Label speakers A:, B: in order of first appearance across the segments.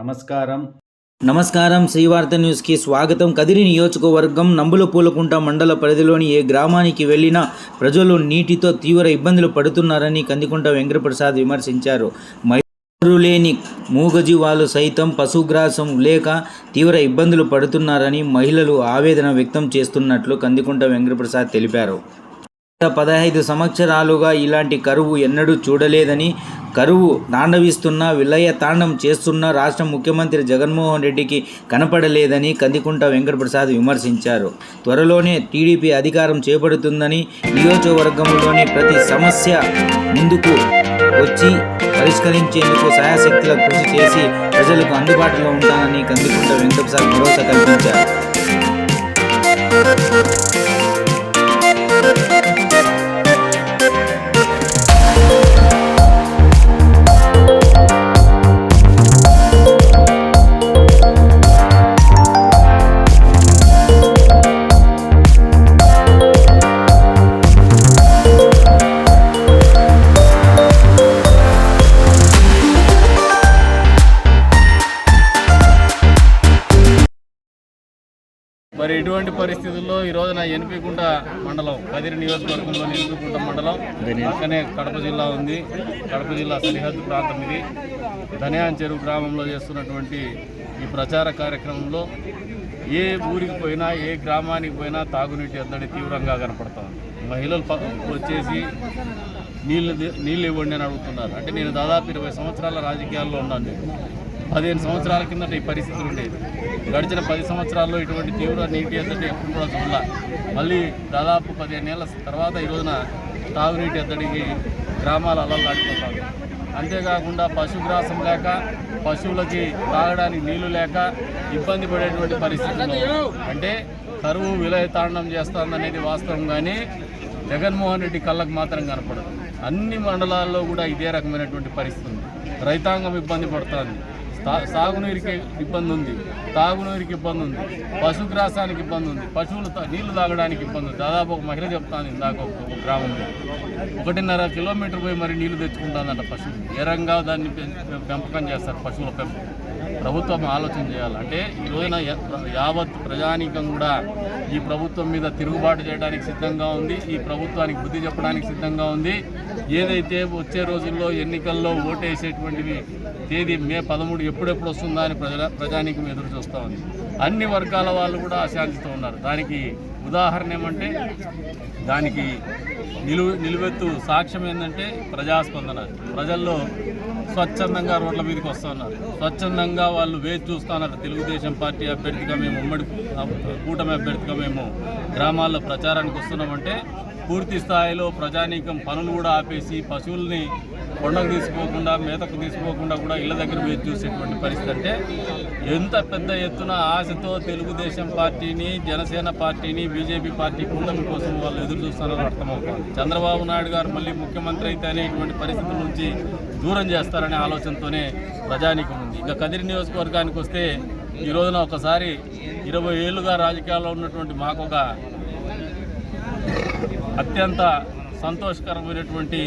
A: నమస్కారం.
B: నమస్కారం. శ్రీవార్త న్యూస్కి స్వాగతం. కదిరి నియోజకవర్గం నంబుల పూలకుంట మండల పరిధిలోని ఏ గ్రామానికి వెళ్ళినా ప్రజలు నీటితో తీవ్ర ఇబ్బందులు పడుతున్నారని కందికుంట వెంకటప్రసాద్ విమర్శించారు. లేని మూగజీవాలు సైతం పశుగ్రాసం లేక తీవ్ర ఇబ్బందులు పడుతున్నారని మహిళలు ఆవేదన వ్యక్తం చేస్తున్నట్లు కందికుంట వెంకటప్రసాద్ తెలిపారు. పదహైదు సంవత్సరాలుగా ఇలాంటి కరువు ఎన్నడూ చూడలేదని కరువు తాండవిస్తున్న విలయ తాండం చేస్తున్న రాష్ట్ర ముఖ్యమంత్రి జగన్మోహన్ రెడ్డికి కనపడలేదని కందికుంట వెంకటప్రసాద్ విమర్శించారు. త్వరలోనే టీడీపీ అధికారం చేపడుతుందని నియోజకవర్గంలోని ప్రతి సమస్య ముందుకు వచ్చి పరిష్కరించేందుకు సహాయశక్తుల కృషి చేసి ప్రజలకు అందుబాటులో ఉంటానని కందికుంట వెంకటప్రసాద్ భరోసా కల్పించారు.
C: మరి ఇటువంటి పరిస్థితుల్లో ఈ రోజున ఎన్పికుంట మండలం కదిరి నియోజకవర్గంలోని ఎన్పికుంట మండలం పక్కనే కడప జిల్లా ఉంది. కడప జిల్లా సరిహద్దు ప్రాంతం ఇది. ధనియాన్ చెరువు గ్రామంలో చేస్తున్నటువంటి ఈ ప్రచార కార్యక్రమంలో ఏ ఊరికి పోయినా ఏ గ్రామానికి పోయినా తాగునీటి ఎద్దడి తీవ్రంగా కనపడుతుంది. మహిళలు వచ్చేసి నీళ్ళు నీళ్ళు ఇవ్వండి అని అడుగుతున్నారు. అంటే నేను దాదాపు ఇరవై సంవత్సరాల రాజకీయాల్లో ఉన్నాను నేను. పదిహేను సంవత్సరాల కిందట ఈ పరిస్థితులు ఉండేది గడిచిన పది సంవత్సరాల్లో ఇటువంటి తీవ్ర నీటి ఎద్దడి ఎప్పుడు కూడా చూడాల మళ్ళీ దాదాపు పదిహేను ఏళ్ళ తర్వాత ఈ రోజున తాగునీటి ఎద్దడికి గ్రామాలు అలలాడిపోతారు అంతేకాకుండా పశుగ్రాసం లేక పశువులకి తాగడానికి నీళ్ళు లేక ఇబ్బంది పడేటువంటి పరిస్థితులు అంటే కరువు విలయ తాండం చేస్తుందనేది వాస్తవం కానీ జగన్మోహన్ రెడ్డి కళ్ళకు మాత్రం కనపడదు. అన్ని మండలాల్లో కూడా ఇదే రకమైనటువంటి పరిస్థితి రైతాంగం ఇబ్బంది పడుతుంది. సాగునీరుకి ఇబ్బంది ఉంది తాగునీరుకి ఇబ్బంది ఉంది పశుగ్రాసానికి ఇబ్బంది ఉంది పశువులు తా- నీళ్ళు తాగడానికి ఇబ్బంది ఉంది దాదాపు ఒక మహిళ చెప్తాను ఇందాక ఒక గ్రామంలో. ఒకటిన్నర కిలోమీటర్ పోయి మరి నీళ్ళు తెచ్చుకుంటానంట పశువులు ఏ రంగా దాన్ని పెం- పెంపకం చేస్తారు పశువుల పెంపకం. ప్రభుత్వం ఆలోచన చేయాలి. అంటే ఈ రోజున యావత్ ప్రజానీకం కూడా ఈ ప్రభుత్వం మీద తిరుగుబాటు చేయడానికి సిద్ధంగా ఉంది. ఈ ప్రభుత్వానికి బుద్ధి చెప్పడానికి సిద్ధంగా ఉంది. ఏదైతే వచ్చే రోజుల్లో ఎన్నికల్లో ఓటేసేటువంటివి తేదీ మే పదమూడు ఎప్పుడెప్పుడు వస్తుందా అని ప్రజల ప్రజానీకం ఎదురు చూస్తూ ఉంది. అన్ని వర్గాల వాళ్ళు కూడా అశాంతితో ఉన్నారు. దానికి ఉదాహరణ ఏమంటే దానికి నిలువ నిలువెత్తు సాక్ష్యం ఏంటంటే ప్రజాస్పందన. ప్రజల్లో స్వచ్ఛందంగా రోడ్ల మీదకి వస్తున్నారు స్వచ్ఛందంగా వాళ్ళు వేచి చూస్తున్నారు తెలుగుదేశం పార్టీ అభ్యర్థిగా మేము ఉమ్మడి కూటమి అభ్యర్థిగా మేము గ్రామాల్లో ప్రచారానికి వస్తున్నామంటే పూర్తి స్థాయిలో ప్రజానీకం పనులు కూడా ఆపేసి పశువుల్ని కొండకు తీసుకోకుండా మేతకు తీసుకోకుండా కూడా ఇళ్ళ దగ్గర వేచి చూసేటువంటి పరిస్థితి అంటే ఎంత పెద్ద ఎత్తున ఆశతో తెలుగుదేశం పార్టీని జనసేన పార్టీని బీజేపీ పార్టీ కూటమి కోసం వాళ్ళు ఎదురు చూస్తున్నారని అర్థమవుతుంది. చంద్రబాబు నాయుడు గారు మళ్ళీ ముఖ్యమంత్రి అయితేనే ఇటువంటి పరిస్థితుల నుంచి దూరం చేస్తారనే ఆలోచనతోనే ప్రజానీకం ఉంది. ఇంకా కదిరి నియోజకవర్గానికి వస్తే ఈ రోజున ఒకసారి ఇరవై ఏళ్ళుగా రాజకీయాల్లో ఉన్నటువంటి మాకు ఒక అత్యంత సంతోషకరమైనటువంటి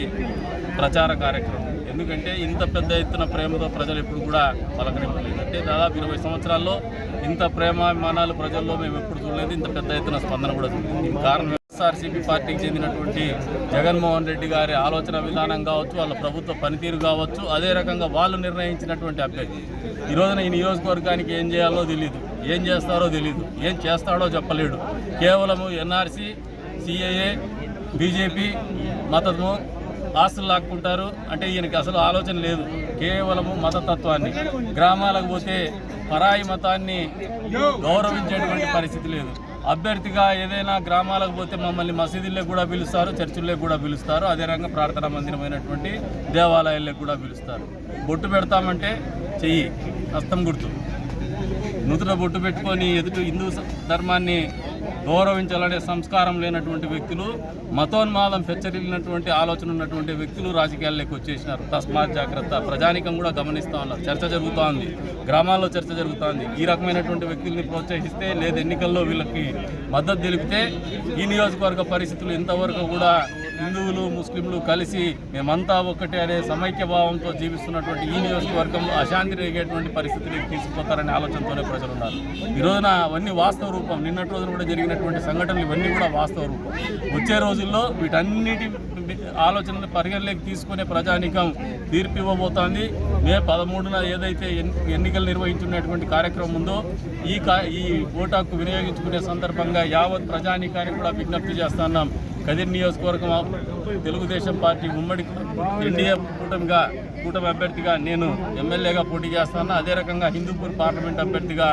C: ప్రచార కార్యక్రమం. ఎందుకంటే ఇంత పెద్ద ఎత్తున ప్రేమతో ప్రజలు ఎప్పుడు కూడా పలకరింపలేదు. అంటే దాదాపు ఇరవై సంవత్సరాల్లో ఇంత ప్రేమాభిమానాలు ప్రజల్లో మేము ఎప్పుడు చూడలేదు. ఇంత పెద్ద ఎత్తున స్పందన కూడా చూడలేదు. దీనికి కారణం ఎస్ఆర్సీపీ పార్టీకి చెందినటువంటి జగన్మోహన్ రెడ్డి గారి ఆలోచన విధానం కావచ్చు వాళ్ళ ప్రభుత్వ పనితీరు కావచ్చు అదే రకంగా వాళ్ళు నిర్ణయించినటువంటి అభ్యర్థి. ఈ రోజున ఈ నియోజకవర్గానికి ఏం చేయాలో తెలియదు ఏం చేస్తారో తెలియదు ఏం చేస్తాడో చెప్పలేడు. కేవలము ఎన్ఆర్సీ సిఏఏ బీజేపీ మతము ఆస్తులు లాక్కుంటారు. అంటే ఈయనకి అసలు ఆలోచన లేదు. కేవలము మతతత్వాన్ని. గ్రామాలకు పోతే పరాయి మతాన్ని గౌరవించేటువంటి పరిస్థితి లేదు. అభ్యర్థిగా ఏదైనా గ్రామాలకు పోతే మమ్మల్ని మసీదుల్లో కూడా పిలుస్తారు చర్చిల్లో కూడా పిలుస్తారు. అదే రకంగా ప్రార్థనా మందిరమైనటువంటి దేవాలయాల్లో కూడా పిలుస్తారు. బొట్టు పెడతామంటే చెయ్యి హస్తం గుర్తు. నూతన బొట్టు పెట్టుకొని ఎదుటి హిందూ ధర్మాన్ని గౌరవించాలనే సంస్కారం లేనటువంటి వ్యక్తులు మతోన్మాదం పెచ్చరిల్లినటువంటి ఆలోచన ఉన్నటువంటి వ్యక్తులు రాజకీయాల్లోకి వచ్చేసినారు. తస్మాత్ జాగ్రత్త. ప్రజానికం కూడా గమనిస్తూ ఉన్నారు. చర్చ జరుగుతూ ఉంది గ్రామాల్లో చర్చ జరుగుతోంది. ఈ రకమైనటువంటి వ్యక్తుల్ని ప్రోత్సహిస్తే లేదా ఎన్నికల్లో వీళ్ళకి మద్దతు తెలిపితే ఈ నియోజకవర్గ పరిస్థితులు ఇంతవరకు కూడా హిందువులు ముస్లింలు కలిసి మేమంతా ఒకటే అనే సమైక్య భావంతో జీవిస్తున్నటువంటి ఈ నియోజకవర్గంలో అశాంతి రేగేటువంటి పరిస్థితిని తీసుకుపోతారనే ఆలోచనతోనే ప్రజలు ఉన్నారు ఈ రోజున అవన్నీ వాస్తవ రూపం. నిన్నటి రోజున కూడా జరిగినటువంటి సంఘటనలు ఇవన్నీ కూడా వాస్తవ రూపం. వచ్చే రోజుల్లో వీటన్నిటి ఆలోచనలు పరిగణలోకి తీసుకునే ప్రజానికం తీర్పు ఇవ్వబోతోంది మే పదమూడున ఏదైతే ఎన్నికలు నిర్వహించున్నటువంటి కార్యక్రమం ఉందో ఈ కా ఈ ఓటాకు వినియోగించుకునే సందర్భంగా యావత్ ప్రజానికానికి కూడా విజ్ఞప్తి చేస్తున్నాం కదిరి నియోజకవర్గం తెలుగుదేశం పార్టీ ఉమ్మడి ఎన్డీఏ కూటమిగా కూటమి అభ్యర్థిగా నేను ఎమ్మెల్యేగా పోటీ చేస్తాను. అదే రకంగా హిందూపూర్ పార్లమెంట్ అభ్యర్థిగా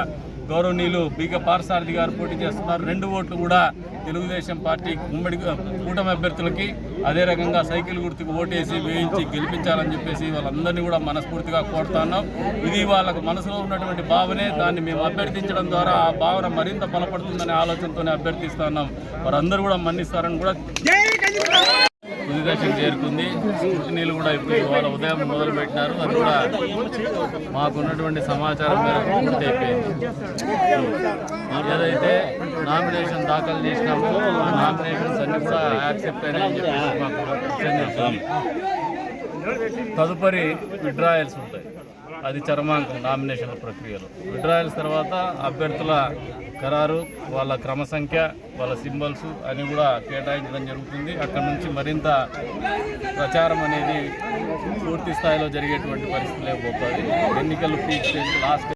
C: గౌరవనీయులు బీగ పారసారథి గారు పోటీ చేస్తున్నారు. రెండు ఓట్లు కూడా తెలుగుదేశం పార్టీ ఉమ్మడి కూటమి అభ్యర్థులకి అదే రకంగా సైకిల్ గుర్తుకు ఓటేసి వేయించి గెలిపించాలని చెప్పేసి వాళ్ళందరినీ కూడా మనస్ఫూర్తిగా కోరుతున్నాం ఇది వాళ్ళకు మనసులో ఉన్నటువంటి భావనే. దాన్ని మేము అభ్యర్థించడం ద్వారా ఆ భావన మరింత బలపడుతుందనే ఆలోచనతోనే అభ్యర్థిస్తున్నాం వారందరూ కూడా మన్నిస్తారని కూడా తుది దశకు చేరుకుంది. స్కూటనీలు కూడా ఇప్పుడు ఇవాళ ఉదయం మొదలు పెట్టినారు అది కూడా మాకున్నటువంటి సమాచారం మేరకు పూర్తి ఏదైతే నామినేషన్ దాఖలు చేసినామో ఆ నామినేషన్స్ అన్ని కూడా యాక్సెప్ట్ అయినాయని చెప్పేసి మాకు సందేశం. తదుపరి విడ్రాయల్స్ ఉంటాయి. అది చర్మాంకం నామినేషన్ ప్రక్రియలో. విడ్రాయల్స్ తర్వాత అభ్యర్థుల ఖరారు వాళ్ళ క్రమ సంఖ్య వాళ్ళ సింబల్స్ అని కూడా కేటాయించడం జరుగుతుంది. అక్కడ నుంచి మరింత ప్రచారం అనేది పూర్తి స్థాయిలో జరిగేటువంటి పరిస్థితి లేకపోతుంది ఎన్నికలు పీక్ లాస్ట్